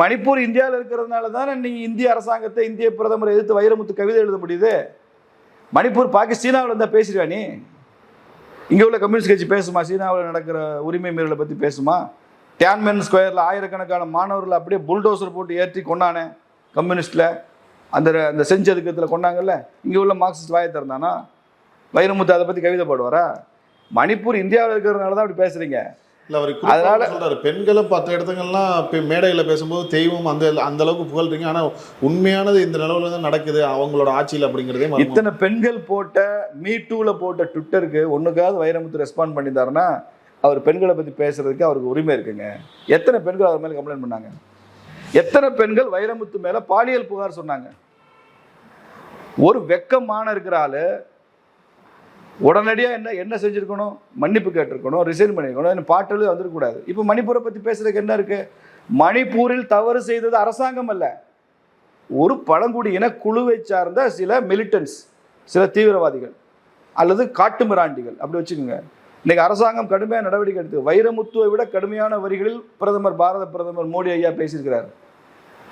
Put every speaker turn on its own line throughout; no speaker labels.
மணிப்பூர் இந்தியாவில் இருக்கிறதுனால தானே நீங்கள் இந்திய அரசாங்கத்தை இந்திய பிரதமரை எதிர்த்து வைரமுத்து கவிதை எழுத முடியுது? மணிப்பூர் பாகிஸ்தீனாவில் இருந்தால் பேசுறியா நீ? இங்கே உள்ள கம்யூனிஸ்ட் கட்சி பேசுமா? சீனாவில் நடக்கிற உரிமை மீறலை பற்றி பேசுமா? டியான்மென் ஸ்கொயரில் ஆயிரக்கணக்கான மாணவர்கள் அப்படியே புல்டோசர் போட்டு ஏற்றி கொண்டானே கம்யூனிஸ்டில். அந்த அந்த செஞ்சதுக்கத்தில் கொண்டாங்கல்ல இங்கே உள்ள மார்க்சிஸ்ட் வாயை திறந்தானா? வைரமுத்து அதை பற்றி கவிதை பாடுவாரா? மணிப்பூர் இந்தியாவில் இருக்கிறதுனால தான் அப்படி பேசுகிறீங்க
இல்ல அவர்
அதனால-
சொல்றாரு. பெண்களை பத்த இடத்துங்கள்லாம் மேடையில பேசும்போது தெய்வம் அந்த அந்த அளவுக்கு புகழ்றீங்க ஆனா உண்மையானது இந்த நிலவுல தான் நடக்குது. அவங்களோட ஆட்சியில் அப்படிங்கிறதே.
இத்தனை பெண்கள் போட்ட மீ டூல போட்ட ட்விட்டருக்கு ஒண்ணுக்காவது வைரமுத்து ரெஸ்பாண்ட் பண்ணியிருந்தாருன்னா அவர் பெண்களை பத்தி பேசுறதுக்கு அவருக்கு உரிமை இருக்குங்க. எத்தனை பெண்கள் அவர் மேல கம்ப்ளைண்ட் பண்ணாங்க? எத்தனை பெண்கள் வைரமுத்து மேல பாலியல் புகார் சொன்னாங்க? ஒரு வெக்கமான இருக்கிற உடனடியாக என்ன என்ன செஞ்சுருக்கணும்? மன்னிப்பு கேட்டிருக்கணும் ரிசைன் பண்ணியிருக்கணும் பாட்டலும் வந்துடக்கூடாது இப்போ மணிப்பூரை பற்றி பேசுறதுக்கு என்ன இருக்கு? மணிப்பூரில் தவறு செய்தது அரசாங்கம் அல்ல. ஒரு பழங்குடியின குழுவை சார்ந்த சில மிலிட்டன்ஸ் சில தீவிரவாதிகள் அல்லது காட்டு மிராண்டிகள் அப்படி வச்சுக்கோங்க. இன்னைக்கு அரசாங்கம் கடுமையான நடவடிக்கை எடுத்து வைரமுத்துவை விட கடுமையான வரிகளில் பிரதமர் பாரத பிரதமர் மோடி ஐயா பேசியிருக்கிறார்.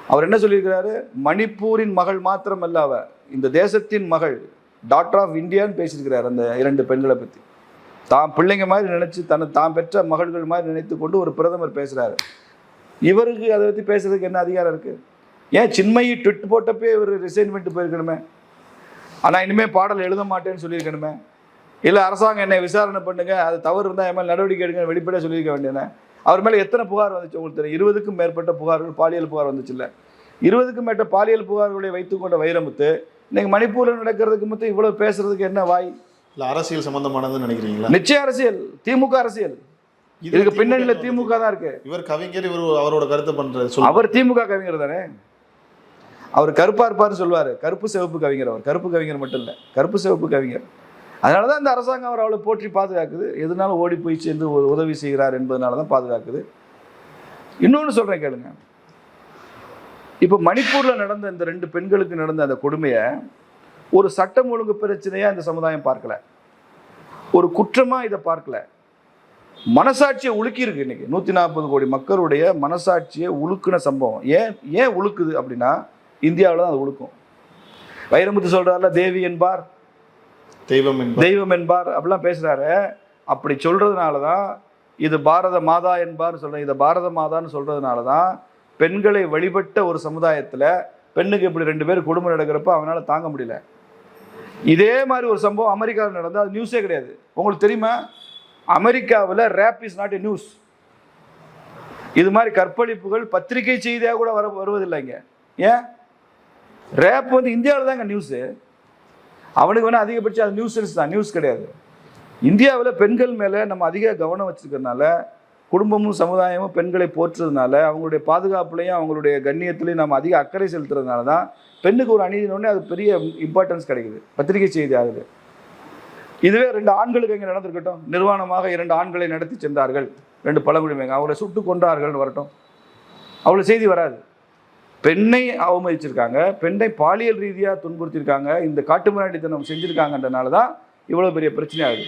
அவர் என்ன சொல்லியிருக்கிறாரு? மணிப்பூரின் மகள் மாத்திரம் அவ. இந்த தேசத்தின் மகள் டாக்டர் ஆஃப் இந்தியான்னு பேசியிருக்கிறார் அந்த இரண்டு பெண்களை பற்றி தான் பிள்ளைங்க மாதிரி நினச்சி தன்னை தான் பெற்ற மகள்கள் மாதிரி நினைத்து கொண்டு ஒரு பிரதமர் பேசுகிறாரு இவருக்கு அதை பற்றி பேசுறதுக்கு என்ன அதிகாரம் இருக்குது ஏன் சின்மயி ட்விட் போட்டப்பே இவர் ரிசைன் பண்ணிட்டு போயிருக்கணுமே? ஆனால் இனிமேல் பாடல் எழுத மாட்டேன்னு சொல்லியிருக்கணுமே? இல்லை அரசாங்கம் என்னை விசாரணை பண்ணுங்க அது தவறு இருந்தால் என் மேலே நடவடிக்கை எடுங்க வெளிப்படையாக சொல்லியிருக்க வேண்டியது அவர் மேலே எத்தனை புகார் வந்துச்சு உங்களுக்கு தெரியும்? இருபதுக்கும் மேற்பட்ட புகார்கள் பாலியல் புகார் வந்துச்சுல்ல இருபதுக்கும் மேற்பட்ட பாலியல் புகார்களை வைத்துக்கொண்ட வைரமுத்து இன்னைக்கு மணிப்பூரில் நடக்கிறதுக்கு மட்டும் இவ்வளவு பேசுறதுக்கு என்ன வாய்?
இல்ல அரசியல் சம்பந்தமானதுன்னு நினைக்கிறீங்களா?
நிச்சய அரசியல் திமுக அரசியல். இதுக்கு பின்னணியில் திமுக தான் இருக்கு.
இவர் கவிஞர் இவர் அவரோட கருத்தை சொல்லு
அவர் திமுக கவிஞர் தானே? அவர் கருப்பா இருப்பார்னு சொல்லுவாரு. கருப்பு சிவப்பு கவிஞர் அவர். கருப்பு கவிஞர் மட்டும் இல்லை. கருப்பு சிவப்பு கவிஞர். அதனால தான் இந்த அரசாங்கம் அவர் அவளை போற்றி பாதுகாக்குது. எதுனாலும் ஓடி போய் சேர்ந்து உதவி செய்கிறார் என்பதனால தான் பாதுகாக்குது. இன்னொன்று சொல்றேன் கேளுங்க. இப்போ மணிப்பூர்ல நடந்த இந்த ரெண்டு பெண்களுக்கு நடந்த அந்த கொடுமையை ஒரு சட்டம் ஒழுங்கு பிரச்சனையா இந்த சமுதாயம் பார்க்கல. ஒரு குற்றமா இதை பார்க்கல. மனசாட்சியை உலுக்கி இருக்கு இன்னைக்கு. நூத்தி நாற்பது கோடி மக்களுடைய மனசாட்சியை உலுக்குன சம்பவம். ஏன் ஏன் உலுக்குது அப்படின்னா இந்தியாவில் தான் அது உழுக்கும் வைரமுத்து சொல்றாருல தேவி என்பார்.
தெய்வம்
தெய்வம் என்பார். அப்படிலாம் பேசுறாரு. அப்படி சொல்றதுனால தான் இது பாரத மாதா என்பார் சொல்றேன். இதை பாரத மாதான்னு சொல்றதுனால தான் பெண்களை வழிபட்ட ஒரு சமுதாயத்தில் பெண்ணுக்கு இப்படி ரெண்டு பேர் குடும்பம் நடக்கிறப்ப அவனால் தாங்க முடியல. இதே மாதிரி ஒரு சம்பவம் அமெரிக்காவில் நடந்தா அது நியூஸே கிடையாது. உங்களுக்கு தெரியுமா? அமெரிக்காவில் rape is not a news இது மாதிரி கற்பழிப்புகள் பத்திரிகை செய்தியாக கூட வர வருவதில்லைங்க ஏன்? ரேப் வந்து இந்தியாவில் தாங்க நியூஸு அவனுக்கு வேணால் அதிகபட்சம் அது நியூஸ் தான். நியூஸ் கிடையாது. இந்தியாவில் பெண்கள் மேலே நம்ம அதிக கவனம் வச்சுருக்கிறதுனால குடும்பமும் சமுதாயமும் பெண்களை போற்றுறதுனால அவங்களுடைய பாதுகாப்புலையும் அவங்களுடைய கண்ணியத்திலையும் நம்ம அதிக அக்கறை செலுத்துறதுனால தான் பெண்ணுக்கு ஒரு அநீதினோடனே அது பெரிய இம்பார்ட்டன்ஸ் கிடைக்குது. பத்திரிகை செய்தி ஆகுது. இதுவே ரெண்டு ஆண்களுக்கு இங்கே நடந்திருக்கட்டும். நிர்வாணமாக இரண்டு ஆண்களை நடத்தி சென்றார்கள். ரெண்டு பழங்குடிமைங்க. அவங்களை சுட்டு கொன்றார்கள்னு வரட்டும். அவ்வளோ செய்தி வராது. பெண்ணை அவமதிச்சிருக்காங்க. பெண்ணை பாலியல் ரீதியாக துன்புறுத்தியிருக்காங்க. இந்த காட்டு மிராண்டித்தனம் செஞ்சுருக்காங்கன்றனால தான் இவ்வளோ பெரிய பிரச்சனையாகுது.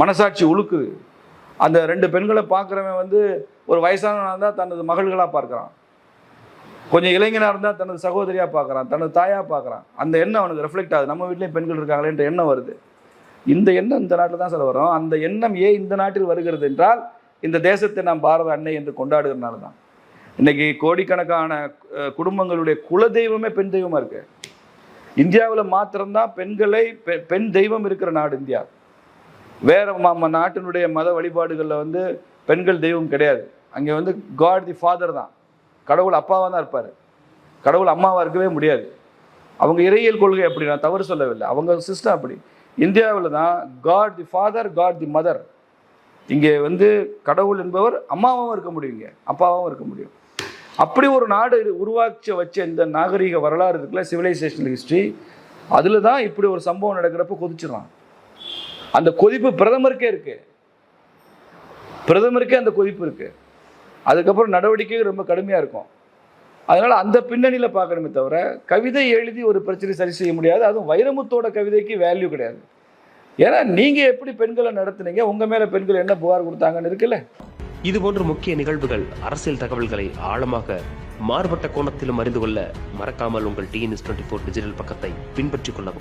மனசாட்சி உழுக்குது. அந்த ரெண்டு பெண்களை பார்க்குறவன் வந்து ஒரு வயசானவனாக இருந்தால் தனது மகள்களாக பார்க்குறான். கொஞ்சம் இளைஞனாக இருந்தால் தனது சகோதரியாக பார்க்குறான் தனது தாயாக பார்க்குறான். அந்த எண்ணம் அவனுக்கு ரெஃப்ளெக்ட் ஆகுது. நம்ம வீட்லேயும் பெண்கள் இருக்காங்களேன்ற எண்ணம் வருது. இந்த எண்ணம் இந்த நாட்டில் தான் சார் வரும். அந்த எண்ணம் ஏன் இந்த நாட்டில் வருகிறது என்றால் இந்த தேசத்தை நாம் பாரத அன்னை என்று கொண்டாடுகிறனால தான். இன்னைக்கு கோடிக்கணக்கான குடும்பங்களுடைய குடும்பங்களுடைய குலதெய்வமே பெண் தெய்வமாக இருக்குது இந்தியாவில் மாத்திரம்தான் பெண்களை பெ- பெண் தெய்வம் இருக்கிற நாடு இந்தியா. வேற நம்ம நாட்டினுடைய மத வழிபாடுகளில் வந்து பெண்கள் தெய்வம் கிடையாது. அங்கே வந்து காட் தி ஃபாதர் தான். கடவுள் அப்பாவாக தான் இருப்பார். கடவுள் அம்மாவாக இருக்கவே முடியாது. அவங்க இறையியல் கொள்கை அப்படி நான் தவறு சொல்லவில்லை. அவங்க சிஸ்டம் அப்படி. இந்தியாவில் தான் god the father god the mother இங்கே வந்து கடவுள் என்பவர் அம்மாவும் இருக்க முடியும் இங்கே. அப்பாவும் இருக்க முடியும். அப்படி ஒரு நாடு உருவாக்கி வச்ச இந்த நாகரிக வரலாறு இருக்குல்ல சிவிலைசேஷனல் ஹிஸ்ட்ரி அதில் தான் இப்படி ஒரு சம்பவம் நடக்கிறப்ப கொதிச்சிடலாம் அந்த கொதிப்பு பிரதமருக்கே இருக்கு. பிரதமருக்கே அந்த கொதிப்பு இருக்கு. அதுக்கப்புறம் நடவடிக்கை ரொம்ப கடுமையாக இருக்கும். அதனால அந்த பின்னணியில் பார்க்கணுமே தவிர கவிதை எழுதி ஒரு பிரச்சனை சரி செய்ய முடியாது. அதுவும் வைரமுத்தோட கவிதைக்கு வேல்யூ கிடையாது. ஏன்னா நீங்க எப்படி பெண்களை நடத்துனீங்க உங்க மேல பெண்கள் என்ன புகார் கொடுத்தாங்கன்னு இருக்குல்ல?
இதுபோன்ற முக்கிய நிகழ்வுகள் அரசியல் தகவல்களை ஆழமாக மாறுபட்ட கோணத்திலும் அறிந்து கொள்ள மறக்காமல் உங்கள் டிஎன்எஸ் டுவெண்ட்டி ஃபோர் டிஜிட்டல் பக்கத்தை பின்பற்றிக் கொள்ளவும்.